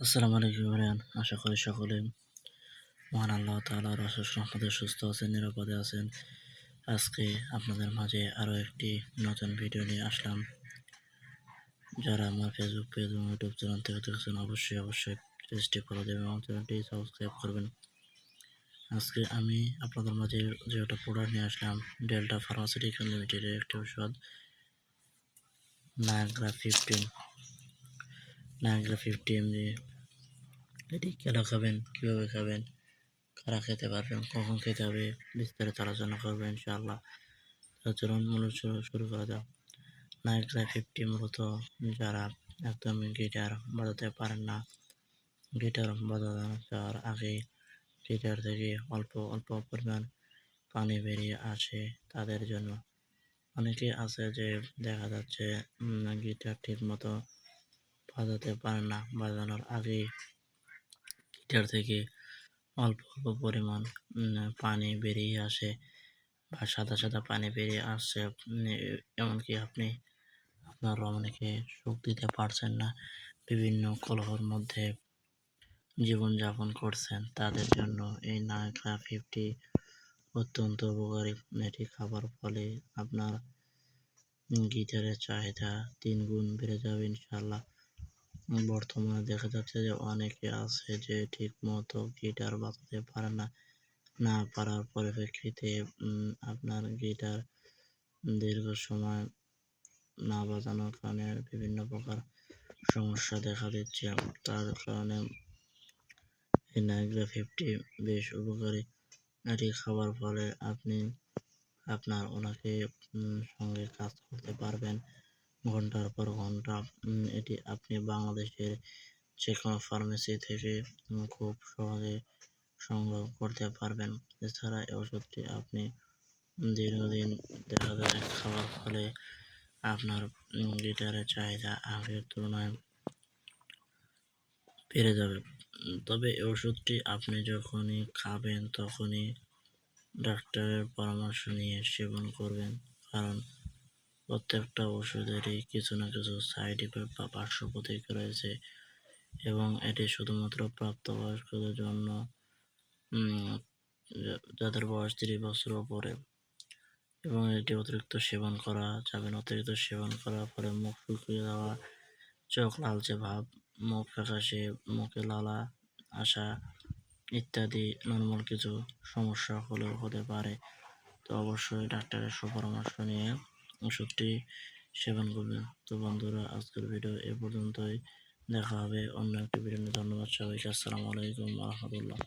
আসসালামু আলাইকুম ভাইয়ান আশা করি সকলে মহান আল্লাহ অশেষ রহমতে সুস্থ আছেন, নিরাপদে আছেন। আজকে আপনাদের মাঝে আরও একটি নতুন ভিডিও নিয়ে আসলাম। যারা আমার ফেসবুক পেজ এবং ইউটিউব চ্যানেল থেকে দেখছেন, অবশ্যই অবশ্যই পেজটি ফলো দেবেন এবং চ্যানেলটি সাবস্ক্রাইব করবেন। আজকে আমি আপনাদের মাঝে যে একটা প্রোডাক্ট নিয়ে আসলাম ডেল্টা ফার্মাসিউটিক্যাল লিমিটেডের একটি ওষুধ Niagara fifteen Niagara fifty MG এটি কেন খাবেন? কীভাবে খাবেন? কারা খেতে পারবেন? কখন খেতে হবে? বিস্তারিত আলোচনা করবেন ইনশাআল্লাহ। চলুন মূলত শুরু করা যাক। নাইগ্রা ফিফটি মূলত যারা একদমই গিটার বাজাতে পারেন না। গিটার বাজানোর আগে গিটার থেকে অল্প অল্প পরিমাণ পানি বেরিয়ে আসে তাদের জন্য। অনেকে আছে যে দেখা যাচ্ছে গিটার ঠিক মতো বাজাতে পারে না। বাজানোর আগেই গিটার থেকে অল্প অল্প পরিমাণ পানি বেরিয়ে আসে বা সাদা সাদা পানি বেরিয়ে আসছে। এমনকি আপনি আপনার রমণীকে সুখ দিতে পারছেন না। বিভিন্ন কলহর মধ্যে জীবনযাপন করছেন। তাদের জন্য এই নায়কা ফিফটি অত্যন্ত উপকারী। এটি খাবার ফলে আপনার গিটারের চাহিদা তিন গুণ বেড়ে যাবে ইনশাল্লাহ বর্তমানে দেখা যাচ্ছে যে অনেকে আছে যে ঠিক মতো গিটার বাজাতে পারে না না পারার পরিপ্রেক্ষিতে আপনার গিটার দীর্ঘ সময় না বাজানোর কারণে বিভিন্ন প্রকার সমস্যা দেখা দিচ্ছে। তার কারণে নাইগ্রা ফিফটি বেশ উপকারী এটি খাবার ফলে আপনি, আপনার ওনাকে সঙ্গে কাজ করতে পারবেন। ঘণ্টার পর ঘণ্টা এটি আপনি বাংলাদেশের যে কোনো ফার্মেসি থেকে খুব সহজে সংগ্রহ করতে পারবেন। এছাড়া এই ওষুধটি আপনি দীর্ঘদিন দেখা যায় খাওয়ার ফলে আপনার গিটারের চাহিদা আগের তুলনায় বেড়ে যাবে। তবে এই ওষুধটি আপনি যখনই খাবেন তখনই ডাক্তারের পরামর্শ নিয়ে সেবন করবেন। কারণ প্রত্যেকটা ওষুধেরই কিছু না কিছু সাইড ইফেক্ট বা পার্শ্ব প্রতিক্রিয়া রয়েছে এবং এটি শুধুমাত্র প্রাপ্তবয়স্কদের জন্য যাদের বয়স তিরিশ বছর ওপরে এবং এটি অতিরিক্ত সেবন করা যাবে না। অতিরিক্ত সেবন করার ফলে মুখ শুকিয়ে যাওয়া, চোখ লালচে ভাব, মুখ ফ্যাকাশে, মুখে লালা আসা ইত্যাদি নর্মাল কিছু সমস্যা হলেও হতে পারে। তো অবশ্যই ডাক্তারের সুপরামর্শ নিয়ে ওষুধটি সেবন করবেন তো বন্ধুরা, আজকের ভিডিও এ পর্যন্তই। দেখা হবে অন্য একটি ভিডিও নিয়ে। ধন্যবাদ সবাইকে। আসসালামু আলাইকুম রহমতুল্লাহ।